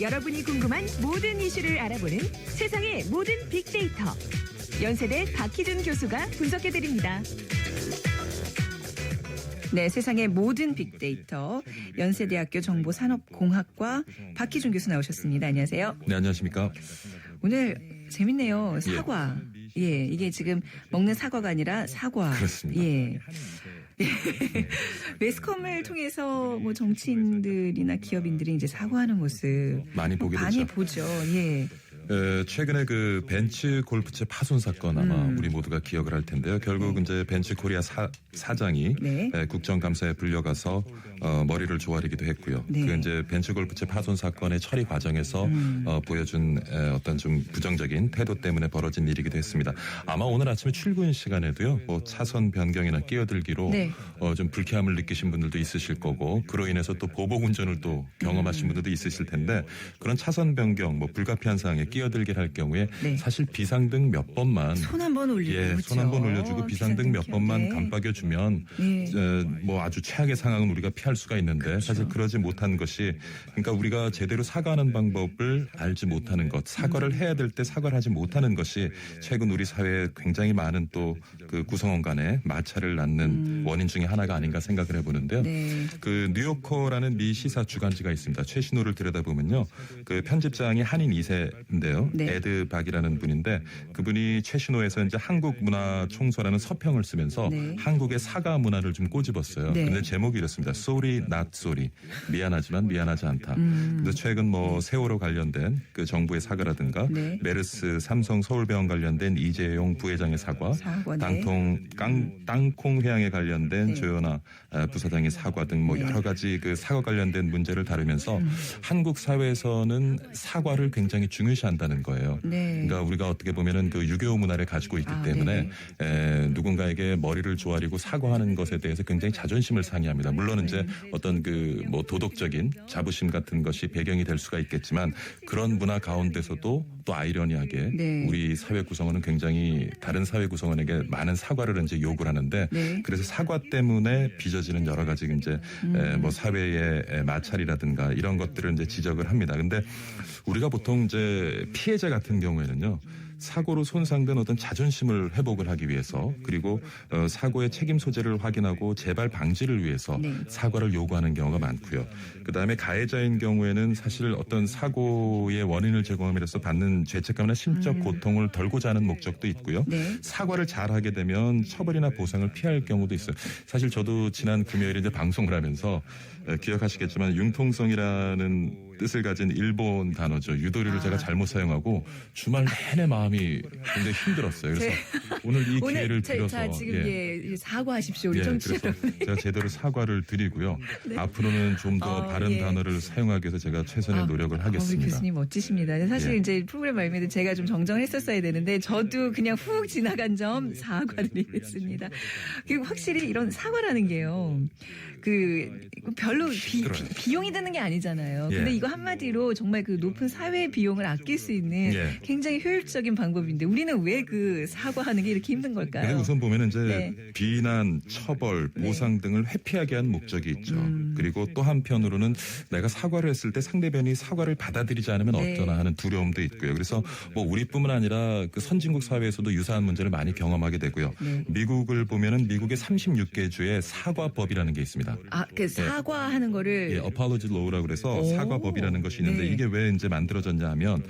여러분이 궁금한 모든 이슈를 알아보는 세상의 모든 빅데이터. 연세대 박희준 교수가 분석해드립니다. 네, 세상의 모든 빅데이터 연세대학교 정보산업공학과 박희준 교수 나오셨습니다. 안녕하세요. 네, 안녕하십니까. 오늘 재밌네요. 사과. 예, 이게 지금 먹는 사과가 아니라 사과. 그렇습니다. 예. 매스컴을 통해서 뭐 정치인들이나 기업인들이 이제 사과하는 모습 많이 보게 많이 되죠. 보죠. 예. 에, 최근에 그 벤츠 골프채 파손 사건 아마 음. 우리 모두가 기억을 할 텐데요. 결국 이제 벤츠 코리아 사, 사장이 네. 에, 국정감사에 불려가서 어, 머리를 조아리기도 했고요. 네. 그 이제 벤츠 골프채 파손 사건의 처리 과정에서 음. 어, 보여준 에, 어떤 좀 부정적인 태도 때문에 벌어진 일이기도 했습니다. 아마 오늘 아침에 출근 시간에도요. 뭐 차선 변경이나 끼어들기로 네. 어, 좀 불쾌함을 느끼신 분들도 있으실 거고 그로 인해서 또 보복 운전을 또 경험하신 음. 분들도 있으실 텐데 그런 차선 변경 뭐 불가피한 상황에 끼 어들기를 할 경우에 네. 사실 비상등 몇 번만 손 한 번 올리고 예, 그렇죠. 손한 번 올려주고 비상등 몇 번만 켜게. 깜빡여 주면 예. 뭐 아주 최악의 상황은 우리가 피할 수가 있는데 그렇죠. 사실 그러지 못한 것이 그러니까 우리가 제대로 사과하는 방법을 알지 못하는 것, 사과를 해야 될 때 사과를 하지 못하는 것이 최근 우리 사회에 굉장히 많은 또 그 구성원 간의 마찰을 낳는 원인 중에 하나가 아닌가 생각을 해보는데요. 음. 네. 그 뉴요커라는 미 시사 주간지가 있습니다. 최신호를 들여다보면요. 그 편집장이 한인 2세 인데요. 네. 에드 박이라는 분인데 그분이 최신호에서 이제 한국 문화 총서라는 서평을 쓰면서 네. 한국의 사과 문화를 좀 꼬집었어요. 네. 근데 제목이 이렇습니다. Sorry, not sorry. 미안하지만 미안하지 않다. 음. 그래서 최근 뭐 세월호 관련된 그 정부의 사과라든가 네. 메르스 삼성 서울병원 관련된 이재용 부회장의 사과, 사과, 네. 땅통 깡, 땅콩 회항에 관련된 네. 조현아 아, 부사장의 사과 등뭐 네. 음. 여러 가지 그 사과 관련된 문제를 다루면서 한국 사회에서는 사과를 굉장히 중요시 한다는 거예요. 네. 그러니까 우리가 어떻게 보면은 그 유교 문화를 가지고 있기 아, 때문에 에, 누군가에게 머리를 조아리고 사과하는 것에 대해서 굉장히 자존심을 상해합니다. 물론 이제 어떤 그 뭐 도덕적인 자부심 같은 것이 배경이 될 수가 있겠지만 그런 문화 가운데서도 또 아이러니하게 네. 우리 사회 구성원은 굉장히 다른 사회 구성원에게 많은 사과를 이제 요구를 하는데 네. 그래서 사과 때문에 빚어지는 여러 가지 이제 음. 에, 뭐 사회의 에, 마찰이라든가 이런 것들을 이제 지적을 합니다. 근데 우리가 보통 이제 피해자 같은 경우에는요. 사고로 손상된 어떤 자존심을 회복을 하기 위해서 그리고 어, 사고의 책임 소재를 확인하고 재발 방지를 위해서 네. 사과를 요구하는 경우가 많고요. 그 다음에 가해자인 경우에는 사실 어떤 사고의 원인을 제공함으로써 받는 죄책감이나 심적 고통을 덜고자 하는 목적도 있고요. 음. 네. 사과를 잘 하게 되면 처벌이나 보상을 피할 경우도 있어요. 사실 저도 지난 금요일에 이제 방송을 하면서 에, 기억하시겠지만 융통성이라는 뜻을 가진 일본 단어죠. 유도리를 아. 제가 잘못 사용하고 주말 내내 마음이 굉장히 힘들었어요. 그래서 오늘 이 오늘 기회를 자, 빌어서 자, 지금 예, 사과하십시오. 우리 예, 청취자 그래서. 제가 제대로 사과를 드리고요. 앞으로는 좀 더 어, 바른 예. 단어를 사용하기 위해서 제가 최선의 아, 노력을 어, 하겠습니다. 교수님 멋지십니다. 사실 예. 이제 프로그램 말미에 제가 좀 정정을 했었어야 되는데 저도 그냥 훅 지나간 점 사과드리겠습니다. 그리고 확실히 이런 사과라는 게요. 그 별로 비. 비, 용이 드는 게 아니잖아요. 근데 예. 이거 한마디로 정말 그 높은 사회 비용을 아낄 수 있는 예. 굉장히 효율적인 방법인데 우리는 왜 그 사과하는 게 이렇게 힘든 걸까요? 우선 보면 이제 네. 비난, 처벌, 보상 등을 회피하게 한 목적이 있죠. 그리고 또 한편으로는 내가 사과를 했을 때 상대방이 사과를 받아들이지 않으면 네. 어쩌나 하는 두려움도 있고요. 그래서 뭐 우리뿐만 아니라 그 선진국 사회에서도 유사한 문제를 많이 경험하게 되고요. 네. 미국을 보면은 미국의 36개 주에 사과법이라는 게 있습니다. 아, 그 사과하는 거를 예, apology law라고 그래서 오. 사과법이 라는 것이 있는데 네. 이게 왜 이제 만들어졌냐 하면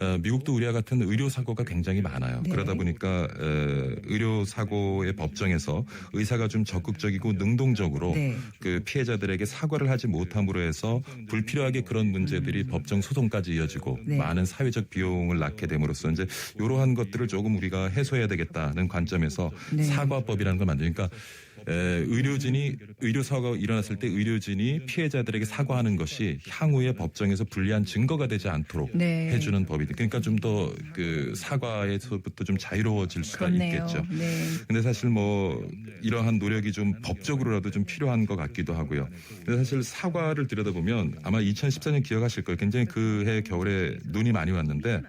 어, 미국도 우리와 같은 의료 사고가 굉장히 많아요. 네. 그러다 보니까 어, 의료 사고의 법정에서 의사가 좀 적극적이고 능동적으로 네. 그 피해자들에게 사과를 하지 못함으로 해서 불필요하게 그런 문제들이 법정 소송까지 이어지고 네. 많은 사회적 비용을 낳게 됨으로써 이제 이러한 것들을 조금 우리가 해소해야 되겠다는 관점에서 네. 사과법이라는 걸 만드니까 에, 의료진이 의료 사고가 일어났을 때 의료진이 피해자들에게 사과하는 것이 향후에 법정에서 불리한 증거가 되지 않도록 네. 해주는 법이 그러니까 좀 더 그 사과에서부터 좀 자유로워질 수가 그렇네요. 있겠죠. 네. 근데 사실 뭐 이러한 노력이 좀 법적으로라도 좀 필요한 것 같기도 하고요. 근데 사실 사과를 들여다보면 아마 2014년 기억하실 거예요. 굉장히 그 해 겨울에 눈이 많이 왔는데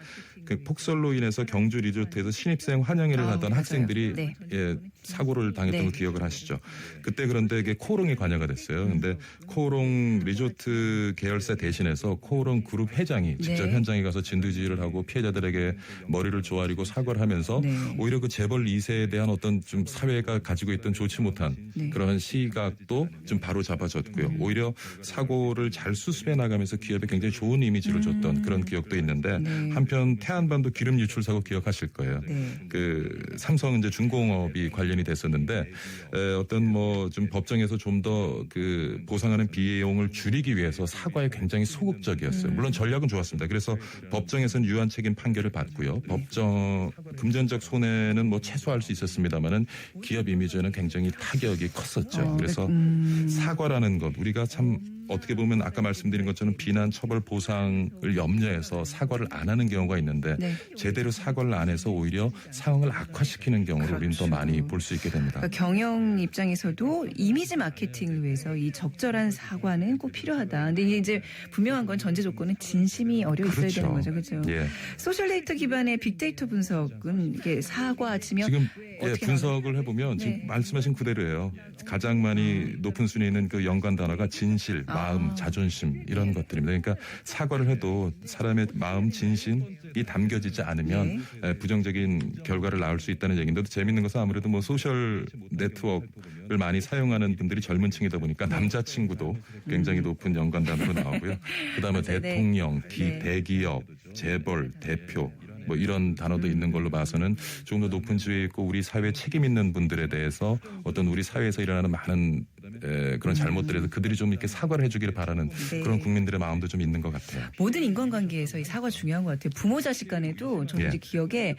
그 폭설로 인해서 경주 리조트에서 신입생 환영회를 아, 하던 맞아요. 학생들이 네. 예, 사고를 당했던 네. 거 기억을 하시죠. 그때 그런데 이게 코오롱이 관여가 됐어요. 근데 코오롱 리조트 계열사 대신해서 코오롱 그룹 회장이 직접 네. 현장에 가서 진두지휘를 하고 피해자들에게 머리를 조아리고 사과를 하면서 네. 오히려 그 재벌 2세에 대한 어떤 좀 사회가 가지고 있던 좋지 못한 네. 그런 시각도 좀 바로 잡아줬고요. 오히려 사고를 잘 수습해 나가면서 기업에 굉장히 좋은 이미지를 줬던 그런 기억도 있는데 음. 네. 한편 태안반도 기름 유출 사고 기억하실 거예요. 네. 그 삼성 이제 중공업이 관련 이 됐었는데 에, 어떤 뭐 좀 법정에서 좀 더 그 보상하는 비용을 줄이기 위해서 사과에 굉장히 소극적이었어요. 물론 전략은 좋았습니다. 그래서 법정에서는 유한 책임 판결을 받고요. 법정 금전적 손해는 뭐 최소화할 수 있었습니다만은 기업 이미지에는 굉장히 타격이 컸었죠. 어, 그래서 음. 사과라는 것 우리가 참 어떻게 보면 아까 말씀드린 것처럼 비난 처벌 보상을 염려해서 사과를 안 하는 경우가 있는데 네. 제대로 사과를 안 해서 오히려 상황을 악화시키는 경우를 우리는 더 그렇죠. 많이 볼 수 있게 됩니다. 그러니까 경영 입장에서도 이미지 마케팅을 위해서 이 적절한 사과는 꼭 필요하다. 근데 이게 이제 분명한 건 전제 조건은 진심이 어려 있어야 그렇죠. 되는 거죠. 그렇죠. 예. 소셜 데이터 기반의 빅데이터 분석은 이게 사과 치면 지금 예, 분석을 해 보면 지금 네. 말씀하신 그대로예요. 가장 많이 높은 순위에 있는 그 연관 단어가 진실, 마음, 아. 자존심 이런 것들입니다. 그러니까 사과를 해도 사람의 마음, 진심이 담겨지지 않으면 네. 예, 부정적인 결과를 낳을 수 있다는 얘기인데 또 재밌는 것은 아무래도 뭐 소셜 네트워크를 많이 사용하는 분들이 젊은 층이다 보니까 남자친구도 굉장히 높은 연관 단어로 나오고요. 그다음에 음. 네. 대통령, 기, 네. 대기업, 재벌, 대표 뭐 이런 단어도 있는 걸로 봐서는 조금 더 높은 지위에 있고 우리 사회에 책임 있는 분들에 대해서 어떤 우리 사회에서 일어나는 많은 에, 그런 잘못들에 대해서 그들이 좀 이렇게 사과를 해주기를 바라는 네. 그런 국민들의 마음도 좀 있는 것 같아요. 모든 인간관계에서 이 사과 중요한 것 같아요. 부모 자식 간에도 저는 예. 이제 기억에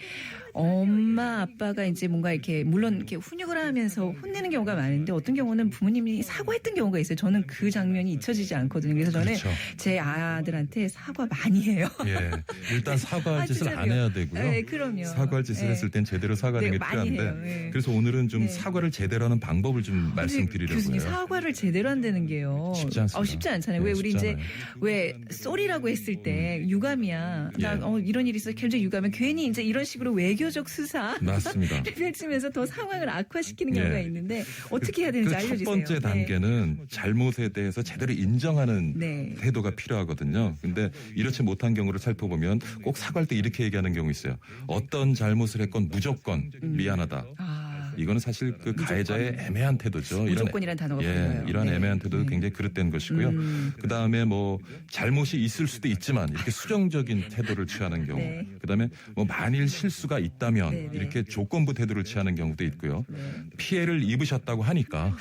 엄마 아빠가 이제 뭔가 이렇게 물론 이렇게 훈육을 하면서 혼내는 경우가 많은데 어떤 경우는 부모님이 사과했던 경우가 있어요. 저는 그 장면이 잊혀지지 않거든요. 그래서 저는 그렇죠. 제 아들한테 사과 많이 해요. 예, 일단 사과할 아, 짓을 안? 해야 되고요. 네, 그럼요. 사과할 짓을 네. 했을 땐 제대로 사과하는 네, 게 필요한데 해요. 네. 그래서 오늘은 좀 네. 사과를 제대로 하는 방법을 좀 근데 말씀드리려고요. 사과를 제대로 한다는 게요. 쉽지 않습니다. 어, 쉽지 않잖아요. 네, 왜 우리 이제 않아요. 왜 쏘리라고 했을 때 유감이야. 나 예. 어, 이런 일이 있어 굉장히 유감해. 괜히 이제 이런 식으로 외교적 수사 맞습니다. 펼치면서 더 상황을 악화시키는 예. 경우가 있는데 어떻게 해야 되는지 그 알려주세요. 첫 번째 네. 단계는 잘못에 대해서 제대로 인정하는 네. 태도가 필요하거든요. 근데 이렇지 못한 경우를 살펴보면 꼭 사과할 때 이렇게 얘기하는 경우 있어요. 어떤 잘못을 했건 무조건 미안하다. 아, 이거는 사실 그 가해자의 애매한 태도죠. 무조건이라는 단어가 예, 보여요. 이러한 네. 애매한 태도도 네. 굉장히 그릇된 것이고요. 음. 그 다음에 뭐 잘못이 있을 수도 있지만 이렇게 수정적인 태도를 취하는 경우. 네. 그 다음에 뭐 만일 실수가 있다면 네, 네. 이렇게 조건부 태도를 취하는 경우도 있고요. 네. 피해를 입으셨다고 하니까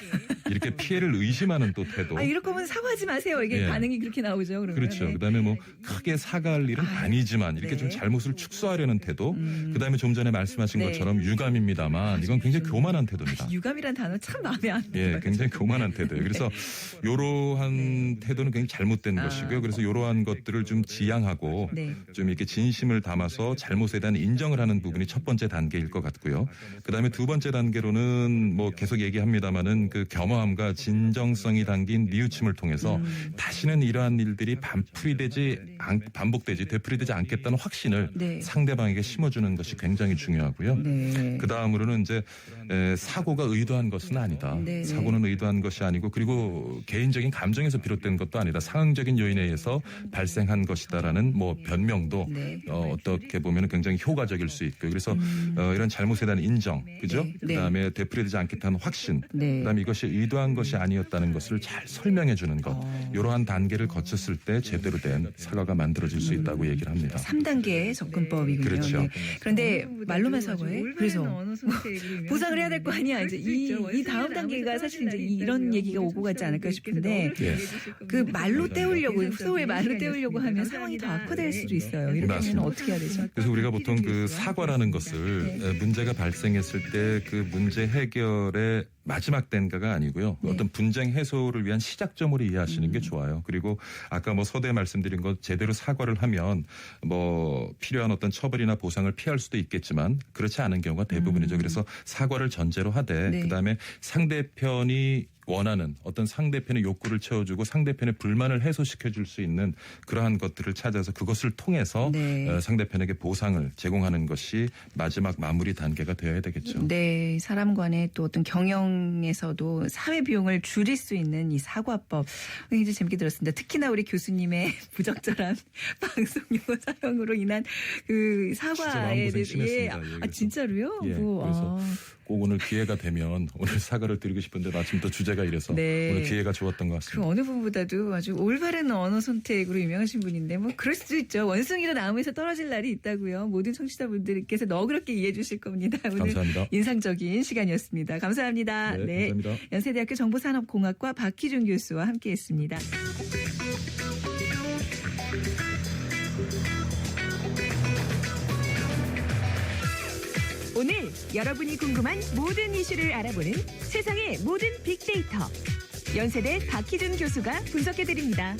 이렇게 피해를 의심하는 또 태도. 아, 이럴 거면 사과하지 마세요. 이게 예. 반응이 그렇게 나오죠. 그러면. 그렇죠. 네. 그다음에 뭐 크게 사과할 일은 아, 아니지만 이렇게 네. 좀 잘못을 축소하려는 태도. 음. 그다음에 좀 전에 말씀하신 네. 것처럼 유감입니다만 이건 굉장히 교만한 태도입니다. 유감이라는 단어 참 마음에 안 들어요. 예, 굉장히 교만한 태도예요. 그래서 이러한 태도는 굉장히 잘못된 네. 아. 것이고요. 그래서 이러한 것들을 좀 지양하고 네. 좀 이렇게 진심을 담아서 잘못에 대한 인정을 하는 부분이 첫 번째 단계일 것 같고요. 그다음에 두 번째 단계로는 뭐 계속 얘기합니다마는 그 겸허함과 진정성이 담긴 뉘우침을 통해서 음. 다시는 이러한 일들이 반풀이되지 않, 반복되지 되풀이되지 않겠다는 확신을 네. 상대방에게 심어주는 것이 굉장히 중요하고요. 네. 그 다음으로는 이제 에, 사고가 의도한 것은 아니다. 네, 네. 사고는 의도한 것이 아니고 그리고 개인적인 감정에서 비롯된 것도 아니다. 상황적인 요인에 의해서 발생한 것이다라는 뭐 변명도 네. 어, 어떻게 보면 굉장히 효과적일 수 있고 그래서 어, 이런 잘못에 대한 인정, 그죠? 음. 네, 네. 그다음에 되풀이되지 않겠다는 확신, 네. 그다음에 이것이 의도한 것이 아니었다는 것을 잘 설명해 주는 것, 어. 이러한 단계를 거쳤을 때 제대로 된 사과가 만들어질 수 있다고 얘기를 합니다. 3단계 접근법이군요. 그렇죠. 네. 그런데 말로만 사과해? 그래서 보상 을 해야 될 거 아니야. 이제 이, 이 다음 단계가 사실 이제 이런 얘기가 오고 가지 않을까 싶은데 예. 그 말로 때우려고 소위 말로 때우려고 하면 상황이 더 악화될 수도 있어요. 이렇게 하면. 어떻게 해야 되죠? 그래서 우리가 보통 그 사과라는 것을 네. 에, 문제가 발생했을 때 그 문제 해결의 마지막 단계가 아니고요. 네. 어떤 분쟁 해소를 위한 시작점으로 이해하시는 음. 게 좋아요. 그리고 아까 뭐 서두에 말씀드린 것 제대로 사과를 하면 뭐 필요한 어떤 처벌이나 보상을 피할 수도 있겠지만 그렇지 않은 경우가 대부분이죠. 그래서 사과를 전제로 하되 음. 네. 그다음에 상대편이 원하는 어떤 상대편의 욕구를 채워주고 상대편의 불만을 해소시켜 줄 수 있는 그러한 것들을 찾아서 그것을 통해서 네. 어, 상대편에게 보상을 제공하는 것이 마지막 마무리 단계가 되어야 되겠죠. 네, 사람 간의 또 어떤 경영에서도 사회 비용을 줄일 수 있는 이 사과법 굉장히 재밌게 들었습니다. 특히나 우리 교수님의 부적절한 방송 용어 사용으로 인한 그 사과에 대해서 예, 아. 진짜로요? 예, 뭐, 그래서 아. 꼭 오늘 기회가 되면 오늘 사과를 드리고 싶은데 마침 또 주제 가 이래서 네. 오늘 기회가 좋았던 것그 같습니다. 어느 분보다도 아주 올바른 언어 선택으로 유명하신 분인데 뭐 그럴 수도 있죠. 원숭이도 나무에서 떨어질 날이 있다고요. 모든 청취자분들께서 너그럽게 이해해 주실 겁니다. 오늘 감사합니다. 인상적인 시간이었습니다. 감사합니다. 네, 감사합니다. 연세대학교 정보산업공학과 박희준 교수와 함께했습니다. 오늘 여러분이 궁금한 모든 이슈를 알아보는 세상의 모든 빅데이터. 연세대 박희준 교수가 분석해드립니다.